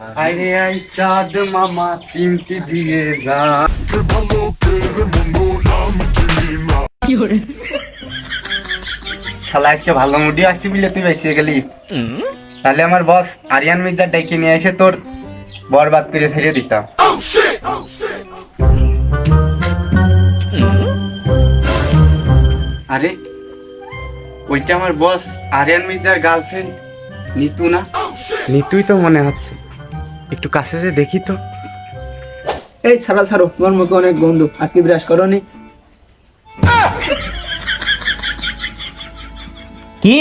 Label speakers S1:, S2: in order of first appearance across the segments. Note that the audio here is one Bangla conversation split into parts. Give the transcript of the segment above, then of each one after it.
S1: আরে আই চাঁদ মামা চিমটি দিয়ে যা। শালা আজকে ভালো মুডি আসছি বলে তুই বেঁচে গেলি। তাহলে আমার বস আরিয়ান মির্জা ডেকে নিয়ে এসে তোর বরবাদ করে ছেড়ে দিতাম। আরে ওইটা আমার বস আরিয়ান মির্জার গার্লফ্রেন্ড নিতু না? নিতুই তো মনে হচ্ছে। একটু কাছে যে দেখি তো।
S2: এই ছাড়া ছাড়ো তোমার মুখে অনেক গন্ধ। আজকে বিরাজ করো নি
S3: কি?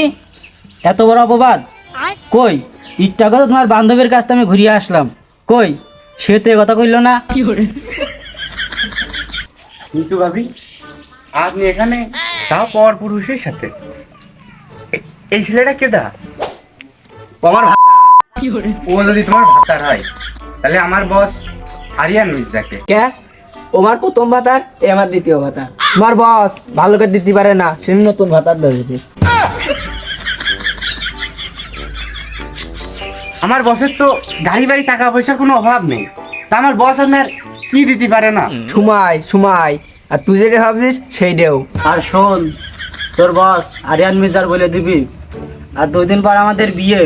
S3: এত বড় অপবাদ? কই? ইটটা কথা তোমার বান্ধবীর কাছ থেকে আমি ঘুরিয়ে আসলাম। কই? সে তো এ কথা কইল না।
S1: নিতু ভাবি আপনি এখানে তাও পর পুরুষের সাথে। এই ছেলেটা কেটা আমার। ও যদি তোমার ভাতার হয় তাহলে আমার বস আরিয়ান মির্জাকে।
S2: কে? ওমার প্রথম ভাতার এ আমার দ্বিতীয় ভাতার। তোমার বস ভালো করে দিতে পারে না সে নতুন ভাতার ধরেছে।
S1: আমার বসের তো গাড়ি বাড়ি টাকা পয়সার কোনো অভাব নেই। তা আমার বস আপনার কি দিতে পারে না?
S2: সময় সময় আর তুই যেটা ভাবছিস সেই দেও।
S3: আর শোন তোর বস আরিয়ান মির্জার বলে দিবি আর দুই দিন পর আমাদের বিয়ে।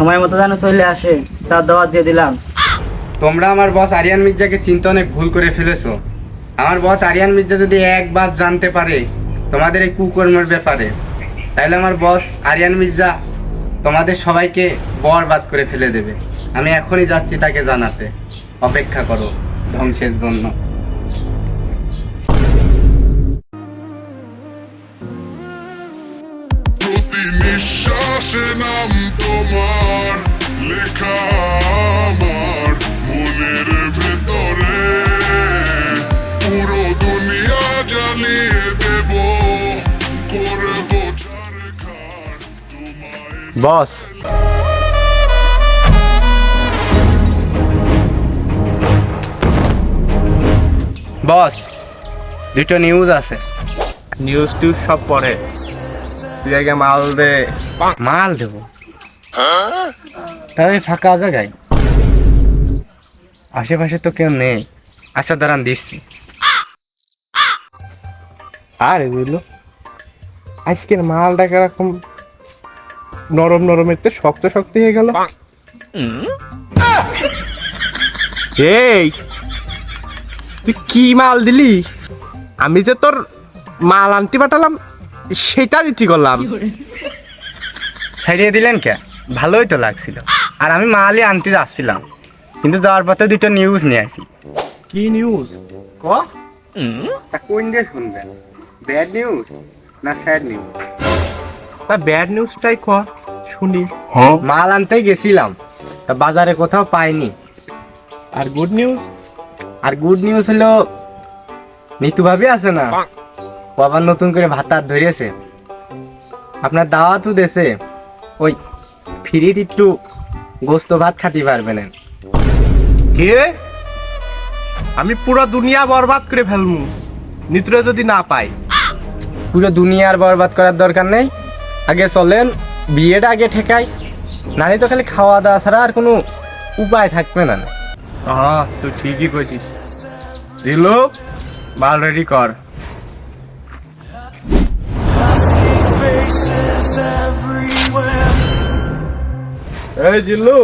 S3: সময় মতো যেন চলে আসে তার দাওয়াত দিয়ে দিলাম।
S1: তোমরা আমার বস আরিয়ান মির্জাকে চিন্তা অনেক ভুল করে ফেলেছো। আমার বস আরিয়ান মির্জা যদি একবার জানতে পারে তোমাদের এই কুকর্মের ব্যাপারে তাহলে আমার বস আরিয়ান মির্জা তোমাদের সবাইকে বরবাদ করে ফেলে দেবে। আমি এখনই যাচ্ছি তাকে জানাতে। অপেক্ষা করো ধ্বংসের জন্য।
S4: প্রতি নিঃশ্বাসে নাম তোমার লেখা আমার মনের ভেতরে। পুরো দুনিয়া জ্বালিয়ে দেব করব
S1: বস। বস দুটো নিউজ আছে।
S5: নিউজ টিউজ সব পরে। মাল দে।
S1: মাল দেবো। তাহলে ফাঁকা আশেপাশে তো কেউ নেই। আচ্ছা দাঁড়ান, দিচ্ছি।
S5: আরে, বুঝলো? আজকের মালটা কীরকম নরম নরমের তো শক্ত শক্ত হয়ে গেল। তুই কি মাল দিলি? আমি যে তোর মাল আনতে পাঠালাম সেটা দিতে করলাম।
S1: ছাড়িয়ে দিলেন কে? ভালোই তো লাগছিল। আর আমি মালই আনতে যাচ্ছিলাম। কিন্তু যাওয়ার পথে দুটো নিউজ নিয়ে আসি।
S5: কি নিউজ
S1: ক? তা কোন দিয়ে শুনবেন? ব্যাড নিউজ না স্যাড নিউজ
S5: তা ব্যাড নিউজটাই ক শুনি।
S1: মাল আনতে গেছিলাম। তা বাজারে কোথাও পাইনি।
S5: আর গুড নিউজ
S1: আর গুড নিউজ হলো নিতু ভাবি আছে না? আবার নতুন করে ভাতার ধরিয়েছে। আপনার দাওয়াতও দেশে ওই ফ্রির একটু গোস্ত ভাত খাতে পারবেন
S5: কে? আমি পুরো দুনিয়া বরবাদ করে ফেলমু। নিত্রে যদি না পাই।
S1: পুরো দুনিয়ার বরবাদ করার দরকার নেই। আগে চলেন বিয়েটা আগে ঠেকাই। নারী তো খালি খাওয়া দাওয়া ছাড়া আর কোনো উপায় থাকবে না।
S5: হ্যাঁ তুই ঠিকই কইছিস দিলু মাল রেডি কর। এই জিল্লু।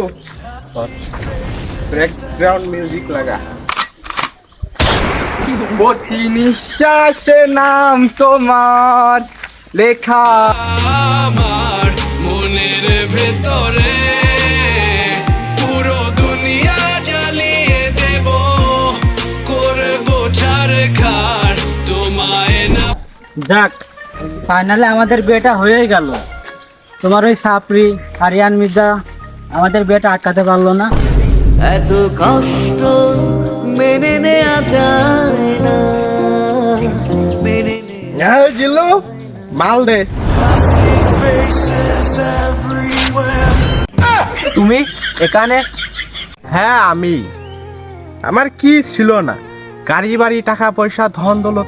S5: ব্যাকগ্রাউন্ড মিউজিক লাগা।
S1: প্রতি নিঃশ্বাসে নাম তোমার লেখা।
S6: আমার মনের ভেতরে পুরো দুনিয়া জ্বালিয়ে দেব। করব ছারখার তোমায় না
S3: যাক ফাইনালে আমাদের বিয়েটা হয়ে গেল। তোমার ওই সাপরি আরিয়ান মির্জা আমাদের বিয়েটা আটকাতে পারল না।
S7: এত কষ্ট মেনে নেওয়া যায় না। মেনে
S5: জিল্লু মাল দে।
S2: তুমি এখানে?
S5: হ্যাঁ আমি। আমার কি ছিল না? গাড়ি বাড়ি টাকা পয়সা ধন দৌলত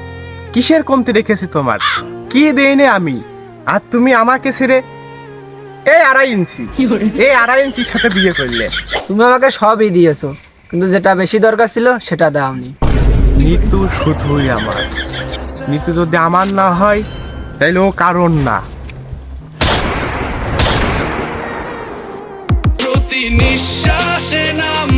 S5: কিসের কমতি রেখেছি তোমার? কি দেইনি আমি? আর তুমি আমাকে ছেড়ে এই আড়াই ইঞ্চি এই আড়াই ইঞ্চির সাথে বিয়ে করলে।
S2: তুমি আমাকে সবই দিয়েছ কিন্তু যেটা বেশি দরকার ছিল সেটা দাওনি।
S5: নিতু শুধুই আমার। নিতু যদি আমার না হয় তাইলে ও কারণ না।
S6: প্রতি নিঃশ্বাসে নাম